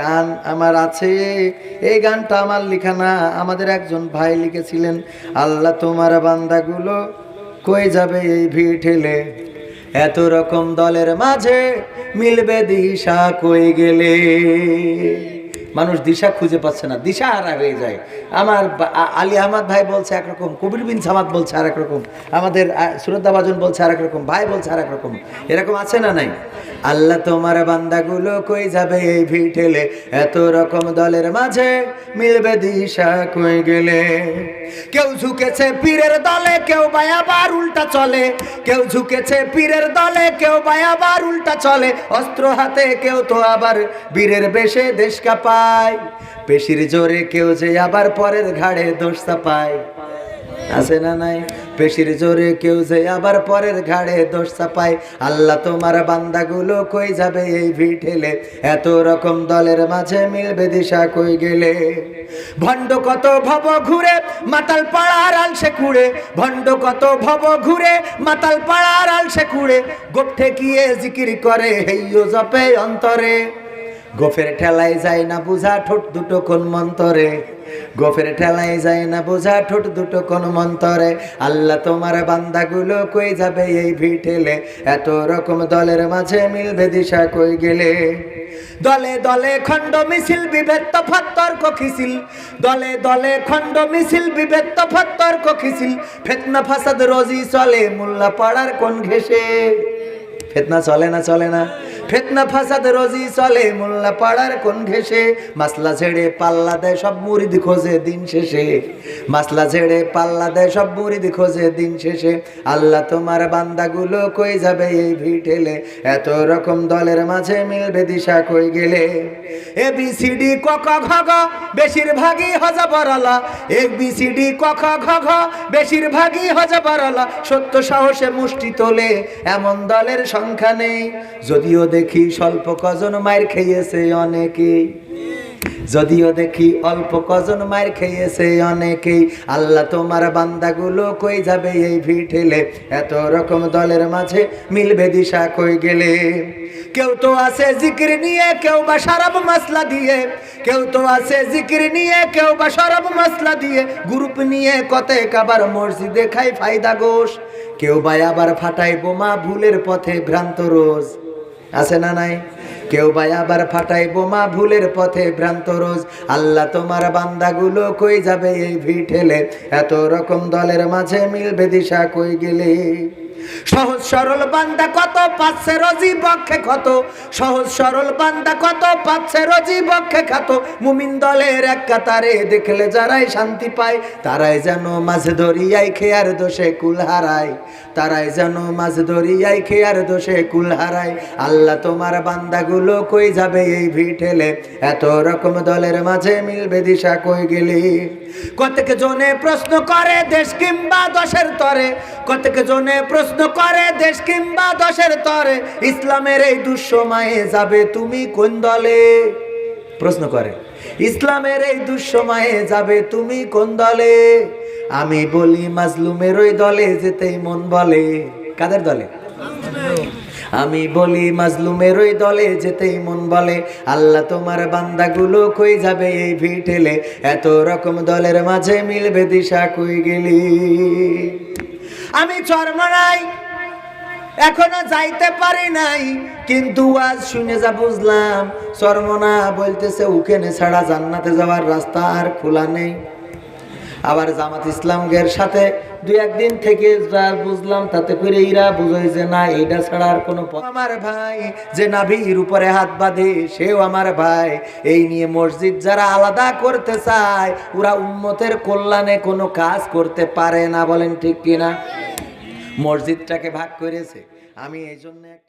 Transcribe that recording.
গান আমার আছে, এই গানটা আমার লিখা না। আমাদের একজন ভাই লিখেছিলেন, আল্লাহ তোমার বান্দাগুলো কই যাবে এই ভিড় ঠেলে? এত রকম দলের মাঝে মিলবে দিশা কই গেলে? মানুষ দিশা খুঁজে পাচ্ছে না, দিশা হারা হয়ে যায়। আমার আলী আহমদ ভাই বলছে একরকম, কবির বিন সামাদ বলছে আর রকম আমাদের সুরদ্দা বাজন বলছে আর রকম ভাই বলছে আর রকম এরকম আছে না নাই? আল্লাহ তোমার বান্দাগুলো কই যাবে এই এত রকম দলের মাঝে মিলবে দিশা কই গেলে? কেউ ঝুঁকেছে পীরের দলে, কেউ বায়াবার উল্টা চলে। কেউ ঝুঁকেছে পীরের দলে, কেউ বায়াবার উল্টা চলে। অস্ত্র হাতে কেউ তো আবার বীরের বেশে দেশ কাঁপায় পেশির জোরে কেউ যে আবার পরের ঘাড়ে দোষ চাপায় আছে না নাই? পেশির জোরে কেউ যে আবার পরের ঘাড়ে দোষ চাপায় আল্লাহ তোমার বান্দাগুলো কই যাবে এই ভিড় ঠেলে এত রকম দলের মাঝে মিলবে দিশা কই গেলে? ভণ্ড কত ভব ঘুরে মাতাল পাড়ার আলসে কুড়ে ভণ্ড কত ভব ঘুরে মাতাল পাড়ার আলসে কুড়ে গোপ ঠেকিয়ে জিকির করে হেইয়ো জপে অন্তরে। গোফের ঠেলায় যায় না বুঝা ঠোঁট দুটো কোন মন্তরে? গোফের ঠেলায় যায় না বুঝা ঠোঁট দুটো কোন মন্তরে? আল্লাহ তোমার বান্দাগুলো কই যাবে এই ভিড় ঠেলে এত রকম দলের মাঝে মিলবে দিশা কই গেলে? দলে দলে খণ্ড মিছিল, বিভেদ তফাৎ, তর্ক, খিছিল। দলে দলে খণ্ড মিছিল, বিভেদ তফাৎ, তর্ক, খিছিল। ফেতনা, ফাসাদ রোজি চলে মোল্লা পাড়ার কোন ঘেসে ফেতনা চলে না চলে না। ফেতনা ফাসাদ রোজি চলে, মোল্লা পাড়ার কোন ঘেসে মাসলা ছেড়ে পাল্লা দেয়, সব মুরিদ খোঁজে দিন শেষে। মাসলা ছেড়ে পাল্লা দেয়, সব মুরিদ খোঁজে দিন শেষে। আল্লাহ তোমার বান্দাগুলো কই যাবে এই ভিড় ঠেলে এত রকম দলের মাঝে মিলবে দিশা কই গেলে? এ বি সি ডি ক খ ঘ ঘ, বেশিরভাগই হজা বরালা। এ বি সি ডি ক খ ঘ ঘ, বেশিরভাগই হজা বরালা। সত্য সাহসে মুষ্টি তোলে, এমন দলের সংখ্যা নেই। যদিও দেখি স্বল্প কজন মায়ের খেয়েছে অনেকেই যদিও দেখি অল্প কজন মায়ের খেয়েছে অনেকেই আল্লাহ তোমার বান্দাগুলো কই যাবে এই ভিড় এত রকম দলের মাঝে মিলবে দিশা কই গেলে? কেউ তো আছে জিকির নিয়ে, কেউ বা সারাব মাসলা দিয়ে। কেউ তো আছে জিকির নিয়ে, কেউ বা সরব মশলা দিয়ে। গ্রুপ নিয়ে কতে কাবার মসজিদে খাই ফায়দা গোশ। কেউ বা আবার ফাটাই বোমা ভুলের পথে ভ্রান্ত রোজ। আছে না নাই? কেউ ভাই আবার ফাটাই বোমা ভুলের পথে ভ্রান্ত রোজ। আল্লাহ তোমার বান্দাগুলো কই যাবে এই ভিড় ঠেলে এত রকম দলের মাঝে মিলবে দিশা কই গেলে? সহজ সরল বান্দা কত পাচ্ছে রজি বক্ষে ক্ষত? সহজ সরল বান্দা কত পাচ্ছে রজি বক্ষে খাত মুমিন দলের এক কাতারে দেখলে যারাই শান্তি পায়, তারাই যেন মাঝ ধরিয়াই খেয়ার দোষে কুল হারায়। তারাই যেন মাঝ ধরিয়াই খেয়ার দোষে কুল হারায়। আল্লাহ তোমার বান্দাগুলো কই যাবে এই ভিড় ঠেলে এত রকম দলের মাঝে মিলবে দিশা কই গেলে? কতক জনে প্রশ্ন করে দেশ কিংবা দশের তরে? কতক জনে প্রশ্ন করে দেশ কিংবা দশের তরে? ইসলামের এই দুঃসময়ে যাবে তুমি কোন দলে? প্রশ্ন করে। ইসলামের এই দুঃসময়ে যাবে তুমি কোন দলে? আমি বলি মাজলুমের ওই দলে যেতেই মন বলে। কাদের দলে? আমি বলি, মাজলুমের ওই দলে যেতেই মন বলে। আল্লাহ তোমার বান্দাগুলো কই যাবে এই ভিড় ঠেলে এত রকম দলের মাঝে মিলবে দিশা কই গেলি? আমি চরমনাই এখনও যাইতে পারি নাই, কিন্তু আজ শুনে যা বুঝলাম, চরমনা বলতেছে, উকেনে ছাড়া জান্নাতে যাওয়ার রাস্তা আর খোলা নেই। আবার জামাত ইসলামের সাথে দুই একদিন থেকে যা বুঝলাম তাতে করে এরা বুঝাই যে না, এটা ছাড়া আর কোনো পথ- আমার ভাই, যে নাভির উপরে হাত বাঁধে, সেও আমার ভাই। এই নিয়ে মসজিদ যারা আলাদা করতে চায়, ওরা উম্মতের কল্যাণে কোনো কাজ করতে পারে না, বলেন ঠিক কিনা? মসজিদটাকে ভাগ করেছে। আমি এই জন্য একটা